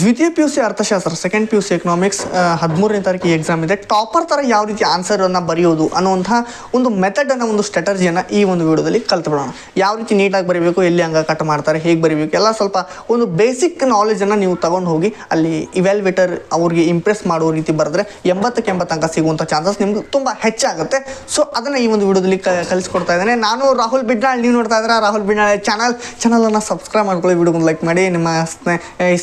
ದ್ವಿತೀಯ P U C ಅರ್ಥಶಾಸ್ತ್ರ second P U C economics ಹದಿಮೂರನೇ ತಾರೀಕಿಗೆ ಎಕ್ಸಾಮ್ ಇದೆ. ಟಾಪರ್ ಥರ ಯಾವ ರೀತಿ ಆನ್ಸರನ್ನು ಬರೆಯೋದು ಅನ್ನುವಂಥ ಒಂದು ಮೆಥಡನ್ನು ಒಂದು ಸ್ಟ್ರಾಟಜಿಯನ್ನು ಈ ಒಂದು ವಿಡಿಯೋದಲ್ಲಿ ಕಲ್ತ್ಬಿಡೋಣ ಯಾವ ರೀತಿ ನೀಟಾಗಿ ಬರೀಬೇಕು, ಎಲ್ಲಿ ಹಂಗ ಕಟ್ ಮಾಡ್ತಾರೆ, ಹೇಗೆ ಬರೀಬೇಕು, ಎಲ್ಲ ಸ್ವಲ್ಪ ಒಂದು ಬೇಸಿಕ್ ನಾಲೆಜನ್ನು ನೀವು ತಗೊಂಡು ಹೋಗಿ ಅಲ್ಲಿ ಇವ್ಯಾಲ್ಯುವೇಟರ್ ಅವ್ರಿಗೆ ಇಂಪ್ರೆಸ್ ಮಾಡೋ ರೀತಿ ಬರೆದ್ರೆ ಎಂಬತ್ತಕ್ಕೆ ಎಂಬತ್ತು ಅಂಕ ಸಿಗುವಂಥ ಚಾನ್ಸಸ್ ನಿಮ್ಗೆ ತುಂಬ ಹೆಚ್ಚಾಗುತ್ತೆ. ಸೊ ಅದನ್ನು ಈ ಒಂದು ವಿಡಿಯೋದಲ್ಲಿ ಕಲಿಸ್ಕೊಡ್ತಾ ಇದ್ದೇನೆ. ನಾನು ರಾಹುಲ್ ಬಿಡ್ನಾಳ್, ನೀವು ನೋಡ್ತಾ ಇದ್ದೀರಾ ರಾಹುಲ್ ಬಿಡ್ನಾಳ್ ಚಾನಲ್. ಚಾನಲನ್ನು ಸಬ್ಸ್ಕ್ರೈಬ್ ಮಾಡ್ಕೊಳ್ಳಿ, ವಿಡಿಯೋಗೊಂದು ಲೈಕ್ ಮಾಡಿ. ನಿಮ್ಮ ಸ್ನೇ,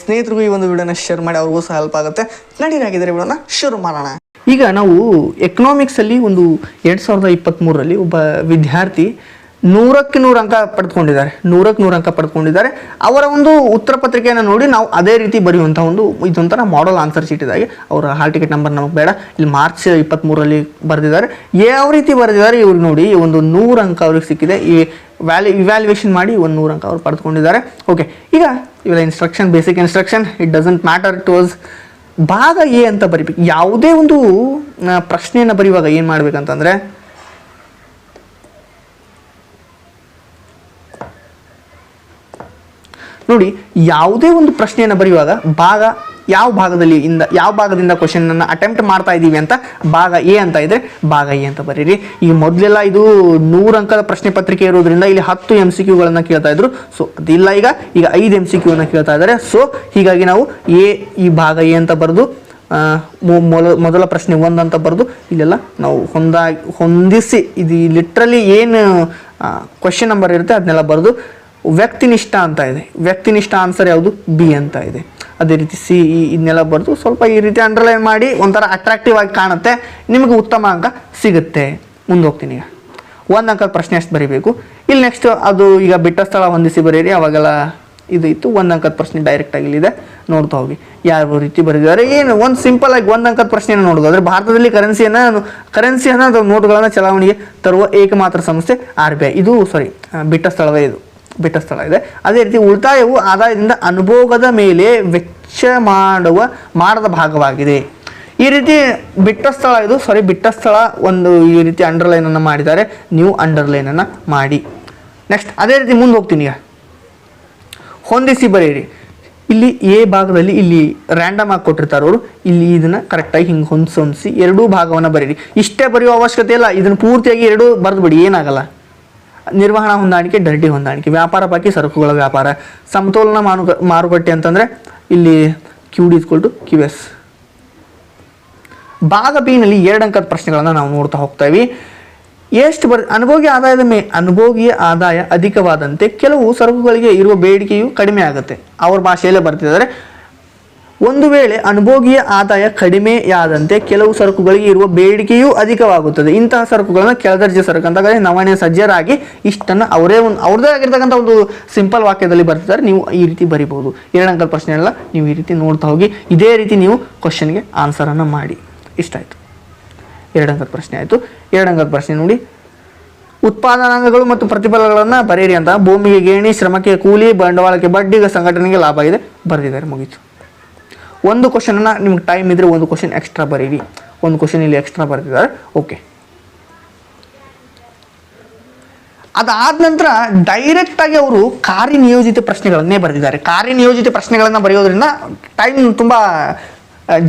ಸ್ನೇಹಿತರಿಗೂ ಈ ಒಂದು ವಿಡಿಯೋನ ಶೇರ್ ಮಾಡಿ ಅವ್ರಿಗೂ ಸಹ ಹೆಲ್ಪ್ ಆಗುತ್ತೆ. ನಡೀನಾಗಿದ್ದರೆ ವಿಡಿಯೋನ ಶುರು ಮಾಡೋಣ. ಈಗ ನಾವು ಎಕನಾಮಿಕ್ಸಲ್ಲಿ ಒಂದು ಎರಡು ಸಾವಿರದ ಇಪ್ಪತ್ತ್ಮೂರರಲ್ಲಿ ಒಬ್ಬ ವಿದ್ಯಾರ್ಥಿ ನೂರಕ್ಕೆ ನೂರು ಅಂಕ ಪಡೆದುಕೊಂಡಿದ್ದಾರೆ. ನೂರಕ್ಕೆ ನೂರು ಅಂಕ ಪಡೆದುಕೊಂಡಿದ್ದಾರೆ. ಅವರ ಒಂದು ಉತ್ತರ ಪತ್ರಿಕೆಯನ್ನು ನೋಡಿ ನಾವು ಅದೇ ರೀತಿ ಬರೆಯುವಂಥ ಒಂದು ಇದೊಂಥರ ಮಾಡಲ್ ಆನ್ಸರ್ ಶೀಟ್ ಇದಾಗಿ ಅವರ ಹಾಲ್ ಟಿಕೆಟ್ ನಂಬರ್ ನಮಗೆ ಬೇಡ. ಇಲ್ಲಿ ಮಾರ್ಚ್ ಇಪ್ಪತ್ತ್ಮೂರಲ್ಲಿ ಬರೆದಿದ್ದಾರೆ. ಯಾವ ರೀತಿ ಬರೆದಿದ್ದಾರೆ ಇವ್ರು ನೋಡಿ ಒಂದು ನೂರು ಅಂಕ ಅವ್ರಿಗೆ ಸಿಕ್ಕಿದೆ. ಈ ವ್ಯಾಲ್ಯೂ ಇವ್ಯಾಲ್ಯೂಯೇಷನ್ ಮಾಡಿ ಒಂದು ನೂರು ಅಂಕ ಅವ್ರು ಪಡೆದುಕೊಂಡಿದ್ದಾರೆ. ಓಕೆ ಈಗ ಇವೆಲ್ಲ instruction basic instruction it doesn't matter to was ಭಾಗ ಎ ಅಂತ ಬರಿಬೇಕು. ಯಾವುದೇ ಒಂದು ಪ್ರಶ್ನೆಯನ್ನು ಬರೆಯುವಾಗ ಏನು ಮಾಡ್ಬೇಕಂತಂದರೆ ನೋಡಿ, ಯಾವುದೇ ಒಂದು ಪ್ರಶ್ನೆಯನ್ನು ಬರೆಯುವಾಗ ಭಾಗ ಯಾವ ಭಾಗದಲ್ಲಿ ಇಂದ, ಯಾವ ಭಾಗದಿಂದ ಕ್ವಶನನ್ನು ಅಟೆಂಪ್ಟ್ ಮಾಡ್ತಾ ಇದ್ದೀವಿ ಅಂತ ಭಾಗ ಎ ಅಂತ ಇದ್ರೆ ಭಾಗ ಎ ಅಂತ ಬರೀರಿ. ಈ ಮೊದಲೆಲ್ಲ ಇದು ನೂರು ಅಂಕದ ಪ್ರಶ್ನೆ ಪತ್ರಿಕೆ ಇರೋದ್ರಿಂದ ಇಲ್ಲಿ ಹತ್ತು ಎಂ ಸಿ ಕ್ಯೂಗಳನ್ನು ಕೇಳ್ತಾ ಇದ್ರು. ಸೊ ಅದಿಲ್ಲ ಈಗ. ಈಗ ಐದು ಎಂ ಸಿ ಕ್ಯೂನ ಕೇಳ್ತಾ ಇದ್ದಾರೆ. ಸೊ ಹೀಗಾಗಿ ನಾವು ಎ ಈ ಭಾಗ ಎ ಅಂತ ಬರೆದು ಮೊದಲ ಪ್ರಶ್ನೆ ಒಂದು ಅಂತ ಬರೆದು ಇಲ್ಲೆಲ್ಲ ನಾವು ಹೊಂದಾಗಿ ಹೊಂದಿಸಿ. ಇದು ಲಿಟ್ರಲಿ ಏನು ಕ್ವಶನ್ ನಂಬರ್ ಇರುತ್ತೆ ಅದನ್ನೆಲ್ಲ ಬರೆದು ವ್ಯಕ್ತಿನಿಷ್ಠ ಅಂತ ಇದೆ. ವ್ಯಕ್ತಿನಿಷ್ಠ ಆನ್ಸರ್ ಯಾವುದು? ಬಿ ಅಂತ ಇದೆ. ಅದೇ ರೀತಿ ಸಿ ಇ ಇದನ್ನೆಲ್ಲ ಬರೆದು ಸ್ವಲ್ಪ ಈ ರೀತಿ ಅಂಡರ್ಲೈನ್ ಮಾಡಿ ಒಂಥರ ಅಟ್ರಾಕ್ಟಿವ್ ಆಗಿ ಕಾಣುತ್ತೆ. ನಿಮಗೆ ಉತ್ತಮ ಅಂಕ ಸಿಗುತ್ತೆ. ಹೋಗ್ತೀನಿ ಈಗ. ಒಂದು ಅಂಕದ ಪ್ರಶ್ನೆ ಅಷ್ಟು ಬರೀಬೇಕು. ಇಲ್ಲಿ ನೆಕ್ಸ್ಟ್ ಅದು ಈಗ ಬಿಟ್ಟ ಸ್ಥಳ ಹೊಂದಿಸಿ ಬರೀರಿ. ಅವಾಗೆಲ್ಲ ಇದು ಇತ್ತು. ಒಂದು ಅಂಕದ ಪ್ರಶ್ನೆ ಡೈರೆಕ್ಟ್ ಆಗಿ ಇಲ್ಲಿದೆ. ನೋಡ್ತಾ ಹೋಗಿ. ಯಾವ ರೀತಿ ಬರೆದಿದ್ದಾರೆ? ಏನು, ಒಂದು ಸಿಂಪಲ್ ಆಗಿ ಒಂದು ಅಂಕದ ಪ್ರಶ್ನೆಯನ್ನು ನೋಡೋದಾದ್ರೆ ಭಾರತದಲ್ಲಿ ಕರೆನ್ಸಿಯನ್ನು ಕರೆನ್ಸಿಯನ್ನು ಅಥವಾ ನೋಟುಗಳನ್ನು ಚಲಾವಣೆಗೆ ತರುವ ಏಕಮಾತ್ರ ಸಂಸ್ಥೆ ಆರ್ ಬಿ ಐ ಇದು ಸಾರಿ ಬಿಟ್ಟ ಸ್ಥಳವೇ ಇದು. ಬಿಟ್ಟ ಸ್ಥಳ ಇದೆ. ಅದೇ ರೀತಿ ಉಳಿತಾಯವು ಆದಾಯದಿಂದ ಅನುಭೋಗದ ಮೇಲೆ ವೆಚ್ಚ ಮಾಡುವ, ಮಾಡದ ಭಾಗವಾಗಿದೆ. ಈ ರೀತಿ ಬಿಟ್ಟ ಸ್ಥಳ ಇದು ಸಾರಿ ಬಿಟ್ಟ ಸ್ಥಳ ಒಂದು ಈ ರೀತಿ ಅಂಡರ್ಲೈನನ್ನು ಮಾಡಿದ್ದಾರೆ. ನೀವು ಅಂಡರ್ಲೈನನ್ನು ಮಾಡಿ. ನೆಕ್ಸ್ಟ್ ಅದೇ ರೀತಿ ಮುಂದೆ ಹೋಗ್ತೀನಿ ಈಗ. ಹೊಂದಿಸಿ ಬರೆಯಿರಿ. ಇಲ್ಲಿ ಎ ಭಾಗದಲ್ಲಿ ಇಲ್ಲಿ ರ್ಯಾಂಡಮ್ ಆಗಿ ಕೊಟ್ಟಿರ್ತಾರೆ ಅವರು. ಇಲ್ಲಿ ಇದನ್ನ ಕರೆಕ್ಟಾಗಿ ಹಿಂಗೆ ಹೊಂದಿಸಿ ಹೊಂದಿಸಿ ಎರಡೂ ಭಾಗವನ್ನು ಬರೀರಿ ಇಷ್ಟೇ ಬರೆಯುವ ಅವಶ್ಯಕತೆ ಇಲ್ಲ. ಇದನ್ನು ಪೂರ್ತಿಯಾಗಿ ಎರಡೂ ಬರೆದು ಬಿಡಿ, ಏನಾಗಲ್ಲ. ನಿರ್ವಹಣಾ ಹೊಂದಾಣಿಕೆ ಡರ್ಟಿ ಹೊಂದಾಣಿಕೆ, ವ್ಯಾಪಾರ ಬಾಕಿ ಸರಕುಗಳ ವ್ಯಾಪಾರ, ಸಮತೋಲನ ಮಾರುಕ ಮಾರುಕಟ್ಟೆ ಅಂತಂದರೆ ಇಲ್ಲಿ Q D is equal to Q S ಭಾಗ ಬಿನಲ್ಲಿ ಎರಡು ಅಂಕದ ಪ್ರಶ್ನೆಗಳನ್ನು ನಾವು ನೋಡ್ತಾ ಹೋಗ್ತಾ ಎಷ್ಟು ಬರ್, ಅನುಭೋಗಿ ಆದಾಯದ ಮೇ, ಅನುಭೋಗಿಯ ಆದಾಯ ಅಧಿಕವಾದಂತೆ ಕೆಲವು ಸರಕುಗಳಿಗೆ ಇರುವ ಬೇಡಿಕೆಯು ಕಡಿಮೆ ಆಗುತ್ತೆ. ಅವ್ರ ಭಾಷೆಯಲ್ಲೇ ಬರ್ತಿದ್ದಾರೆ ಒಂದು ವೇಳೆ ಅನುಭೋಗಿಯ ಆದಾಯ ಕಡಿಮೆಯಾದಂತೆ ಕೆಲವು ಸರಕುಗಳಿಗೆ ಇರುವ ಬೇಡಿಕೆಯೂ ಅಧಿಕವಾಗುತ್ತದೆ. ಇಂತಹ ಸರಕುಗಳನ್ನು ಕೆಳದರ್ಜೆ ಸರಕು ಅಂತ ಕರೆ ನವಣೆ ಸಜ್ಜರಾಗಿ ಇಷ್ಟನ್ನು ಅವರೇ ಒಂದು ಅವ್ರದ್ದೇ ಆಗಿರ್ತಕ್ಕಂಥ ಒಂದು ಸಿಂಪಲ್ ವಾಕ್ಯದಲ್ಲಿ ಬರ್ತಿದ್ದಾರೆ. ನೀವು ಈ ರೀತಿ ಬರಿಬಹುದು. ಎರಡು ಅಂಕದ ಪ್ರಶ್ನೆ ಎಲ್ಲ ನೀವು ಈ ರೀತಿ ನೋಡ್ತಾ ಹೋಗಿ ಇದೇ ರೀತಿ ನೀವು ಕ್ವಶನ್ಗೆ ಆನ್ಸರನ್ನು ಮಾಡಿ. ಇಷ್ಟಾಯಿತು ಎರಡು ಅಂಕದ ಪ್ರಶ್ನೆ ಆಯಿತು. ಎರಡು ಅಂಕದ ಪ್ರಶ್ನೆ ನೋಡಿ. ಉತ್ಪಾದನಾಂಗಗಳು ಮತ್ತು ಪ್ರತಿಫಲಗಳನ್ನು ಬರೆಯಿರಿ ಅಂತ ಭೂಮಿಗೆ ಗೇಣಿ, ಶ್ರಮಕ್ಕೆ ಕೂಲಿ, ಬಂಡವಾಳಕ್ಕೆ ಬಡ್ಡಿಗೆ ಸಂಘಟನೆಗೆ ಲಾಭ ಇದೆ. ಬರೆದಿದ್ದಾರೆ. ಮುಗೀತು. ಒಂದು ಕ್ವಶನನ್ನು ನಿಮ್ಗೆ ಟೈಮ್ ಇದ್ದರೆ ಒಂದು ಕ್ವಶನ್ ಎಕ್ಸ್ಟ್ರಾ ಬರೀರಿ. ಒಂದು ಕ್ವಶನ್ ಇಲ್ಲಿ ಎಕ್ಸ್ಟ್ರಾ ಬರೆದಿದ್ದಾರೆ. ಓಕೆ ಅದಾದ ನಂತರ ಡೈರೆಕ್ಟ್ ಆಗಿ ಅವರು ಕಾರ್ಯನಿಯೋಜಿತ ಪ್ರಶ್ನೆಗಳನ್ನೇ ಬರೆದಿದ್ದಾರೆ. ಕಾರ್ಯನಿಯೋಜಿತ ಪ್ರಶ್ನೆಗಳನ್ನು ಬರೆಯೋದ್ರಿಂದ ಟೈಮ್ ತುಂಬ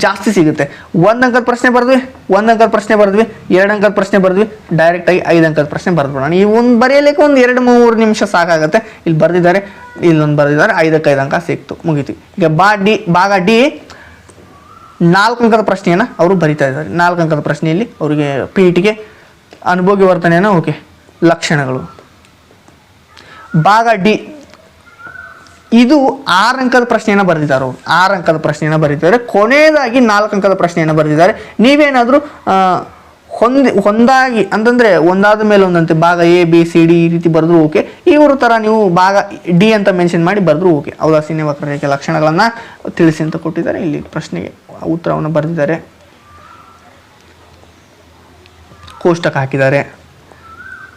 ಜಾಸ್ತಿ ಸಿಗುತ್ತೆ. ಒಂದು ಅಂಕದ ಪ್ರಶ್ನೆ ಬರೆದ್ವಿ, ಒಂದು ಅಂಕದ ಪ್ರಶ್ನೆ ಬರೆದ್ವಿ, ಎರಡು ಅಂಕದ ಪ್ರಶ್ನೆ ಬರೆದ್ವಿ ಡೈರೆಕ್ಟಾಗಿ ಐದು ಅಂಕದ ಪ್ರಶ್ನೆ ಬರೆದ್ಬಿಡೋಣ. ಈ ಒಂದು ಬರೆಯಲಿಕ್ಕೆ ಒಂದು ಎರಡು ಮೂರು ನಿಮಿಷ ಸಾಕಾಗುತ್ತೆ. ಇಲ್ಲಿ ಬರೆದಿದ್ದಾರೆ, ಇಲ್ಲೊಂದು ಬರೆದಿದ್ದಾರೆ, ಐದಕ್ಕೆ ಐದು ಅಂಕ ಸಿಕ್ತು. ಮುಗೀತು. ಈಗ ಬಾ ಡಿ, ಭಾಗ ಡಿ ನಾಲ್ಕು ಅಂಕದ ಪ್ರಶ್ನೆಯನ್ನು ಅವರು ಬರಿತಾ ಇದ್ದಾರೆ. ನಾಲ್ಕು ಅಂಕದ ಪ್ರಶ್ನೆಯಲ್ಲಿ ಅವರಿಗೆ ಪಿ ಅನುಭೋಗಿ ವರ್ತನೆಯನ್ನು ಓಕೆ, ಲಕ್ಷಣಗಳು. ಭಾಗ ಡಿ. ಇದು ಆರು ಅಂಕದ ಪ್ರಶ್ನೆಯನ್ನು ಬರೆದಿದ್ದಾರೆ ಅವರು. ಆರು ಅಂಕದ ಪ್ರಶ್ನೆಯನ್ನು ಬರೀತಿದ್ದಾರೆ ಕೊನೆಯದಾಗಿ ನಾಲ್ಕು ಅಂಕದ ಪ್ರಶ್ನೆಯನ್ನು ಬರೆದಿದ್ದಾರೆ. ನೀವೇನಾದರೂ ಹೊಂದಿ ಹೊಂದಾಗಿ ಅಂತಂದರೆ ಒಂದಾದ ಮೇಲೆ ಒಂದಂತೆ ಭಾಗ ಎ, ಬಿ, ಸಿ, ಡಿ ಈ ರೀತಿ ಬರೆದ್ರು ಓಕೆ. ಇವ್ರ ಥರ ನೀವು ಭಾಗ ಡಿ ಅಂತ ಮೆನ್ಷನ್ ಮಾಡಿ ಬರೆದ್ರು ಓಕೆ. ಔದಾಸೀನ್ಯ ವಕ್ರರೇಖೆ ಲಕ್ಷಣಗಳನ್ನು ತಿಳಿಸಿ ಅಂತ ಕೊಟ್ಟಿದ್ದಾರೆ ಇಲ್ಲಿ ಪ್ರಶ್ನೆಗೆ. ಉತ್ತರವನ್ನು ಬರೆದಿದ್ದಾರೆ. ಕೋಷ್ಟಕ ಹಾಕಿದ್ದಾರೆ.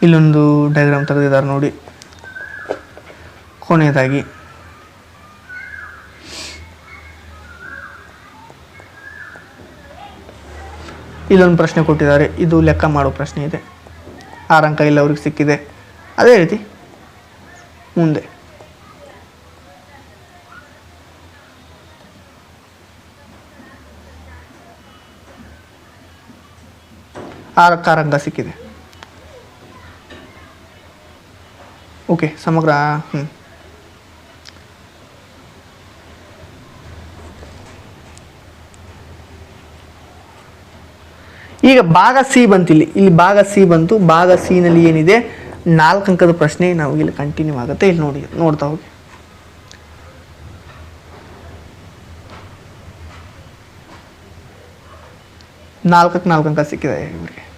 ಇಲ್ಲೊಂದು ಡಯಾಗ್ರಾಮ್ ತೆಗೆದಿದ್ದಾರೆ ನೋಡಿ. ಕೊನೆಯದಾಗಿ. ಇಲ್ಲೊಂದು ಪ್ರಶ್ನೆ ಕೊಟ್ಟಿದ್ದಾರೆ. ಇದು ಲೆಕ್ಕ ಮಾಡೋ ಪ್ರಶ್ನೆ ಇದೆ. ಆರಂಕ ಇಲ್ಲ ಅವ್ರಿಗೆ ಸಿಕ್ಕಿದೆ. ಅದೇ ರೀತಿ ಮುಂದೆ. ಆರಕ್ಕೆ ಕಾರಂಗ ಸಿಕ್ಕಿದೆ. ಓಕೆ, ಸಮಗ್ರ ಹ್ಞೂ ಈಗ ಭಾಗ ಸಿ ಬಂತಿಲ್ಲಿ. ಇಲ್ಲಿ ಭಾಗ ಸಿ ಬಂತು. ಭಾಗ ಸಿ ನಲ್ಲಿ ಏನಿದೆ? ನಾಲ್ಕು ಅಂಕದ ಪ್ರಶ್ನೆ ನಾವು ಇಲ್ಲಿ ಕಂಟಿನ್ಯೂ ಆಗುತ್ತೆ. ಇಲ್ಲಿ ನೋಡಿ, ನೋಡ್ತಾ ಹೋಗಿ. ನಾಲ್ಕಕ್ಕೆ ನಾಲ್ಕು ಅಂಕ ಸಿಕ್ಕಿದೆ. ಇವರಿಗೆ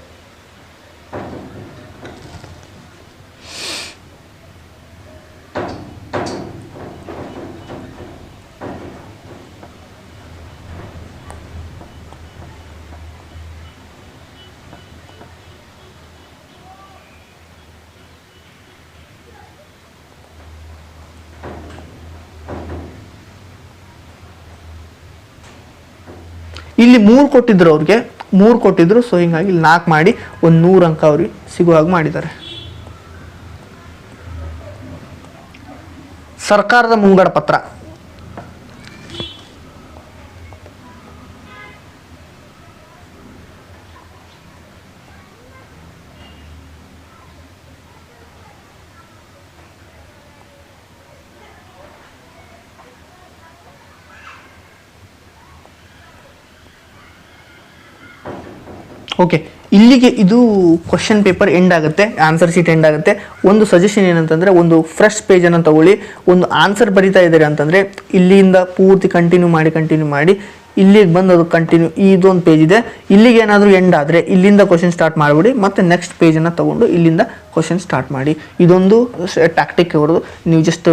ಇಲ್ಲಿ ಮೂರು ಕೊಟ್ಟಿದ್ರು ಅವ್ರಿಗೆ, ಮೂರು ಕೊಟ್ಟಿದ್ರು ಸೊ ಹಿಂಗಾಗಿ ಇಲ್ಲಿ ನಾಲ್ಕು ಮಾಡಿ, ಒಂದು ನೂರು ಅಂಕ ಅವ್ರಿಗೆ ಸಿಗುವಾಗ ಮಾಡಿದ್ದಾರೆ. ಸರ್ಕಾರದ ಮುಂಗಡ ಪತ್ರ. ಓಕೆ ಇಲ್ಲಿಗೆ ಇದು ಕ್ವಶನ್ ಪೇಪರ್ ಎಂಡ್ ಆಗುತ್ತೆ ಆನ್ಸರ್ ಶೀಟ್ ಎಂಡ್ ಆಗುತ್ತೆ. ಒಂದು ಸಜೆಷನ್ ಏನಂತಂದ್ರೆ, ಒಂದು ಫ್ರೆಶ್ ಪೇಜನ್ನು ತಗೊಳ್ಳಿ. ಒಂದು ಆನ್ಸರ್ ಬರಿತಾ ಇದ್ದಾರೆ ಅಂತಂದ್ರೆ, ಇಲ್ಲಿಂದ ಪೂರ್ತಿ ಕಂಟಿನ್ಯೂ ಮಾಡಿ ಕಂಟಿನ್ಯೂ ಮಾಡಿ ಇಲ್ಲಿಗೆ ಬಂದು ಅದು ಕಂಟಿನ್ಯೂ ಇದೊಂದು ಪೇಜ್ ಇದೆ. ಇಲ್ಲಿಗೆ ಏನಾದರೂ ಎಂಡ್ ಆದರೆ ಇಲ್ಲಿಂದ ಕ್ವಶನ್ ಸ್ಟಾರ್ಟ್ ಮಾಡಿಬಿಡಿ, ಮತ್ತು ನೆಕ್ಸ್ಟ್ ಪೇಜನ್ನು ತೊಗೊಂಡು ಇಲ್ಲಿಂದ ಕ್ವಶನ್ ಸ್ಟಾರ್ಟ್ ಮಾಡಿ. ಇದೊಂದು ಟ್ಯಾಕ್ಟಿಕ್ ಅವ್ರದ್ದು. ನೀವು ಜಸ್ಟ್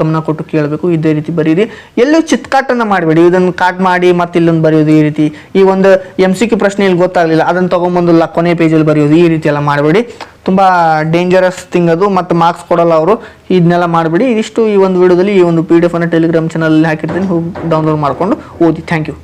ಗಮನ ಕೊಟ್ಟು ಕೇಳಬೇಕು, ಇದೇ ರೀತಿ ಬರೀರಿ. ಎಲ್ಲೂ ಚಿತ್ಕಾಟನ್ನು ಮಾಡಬೇಡಿ. ಇದನ್ನು ಕಾಟ್ ಮಾಡಿ ಮತ್ತೆ ಇಲ್ಲೊಂದು ಬರೆಯೋದು ಈ ರೀತಿ. ಈ ಒಂದು ಎಂ ಸಿ ಕ್ಯೂ ಪ್ರಶ್ನೆ ಇಲ್ಲಿ ಗೊತ್ತಾಗಲಿಲ್ಲ, ಅದನ್ನು ತೊಗೊಂಬಂದು ಲ ಕೊನೆ ಪೇಜಲ್ಲಿ ಬರೆಯೋದು ಈ ರೀತಿ ಎಲ್ಲ ಮಾಡಬೇಡಿ. ತುಂಬ ಡೇಂಜರಸ್ ಥಿಂಗ್ ಅದು, ಮತ್ತು ಮಾರ್ಕ್ಸ್ ಕೊಡಲ್ಲ ಅವರು. ಇದನ್ನೆಲ್ಲ ಮಾಡಬೇಡಿ. ಇದಿಷ್ಟು ಈ ಒಂದು ವಿಡಿಯೋದಲ್ಲಿ ಈ ಒಂದು ಪಿ ಡಿ ಎಫ್ ಅನ್ನು ಟೆಲಿಗ್ರಾಮ್ ಚಾನಲಲ್ಲಿ ಹಾಕಿರ್ತೀನಿ. ಹೋಗಿ ಡೌನ್ಲೋಡ್ ಮಾಡಿಕೊಂಡು ಓದಿ. Thank you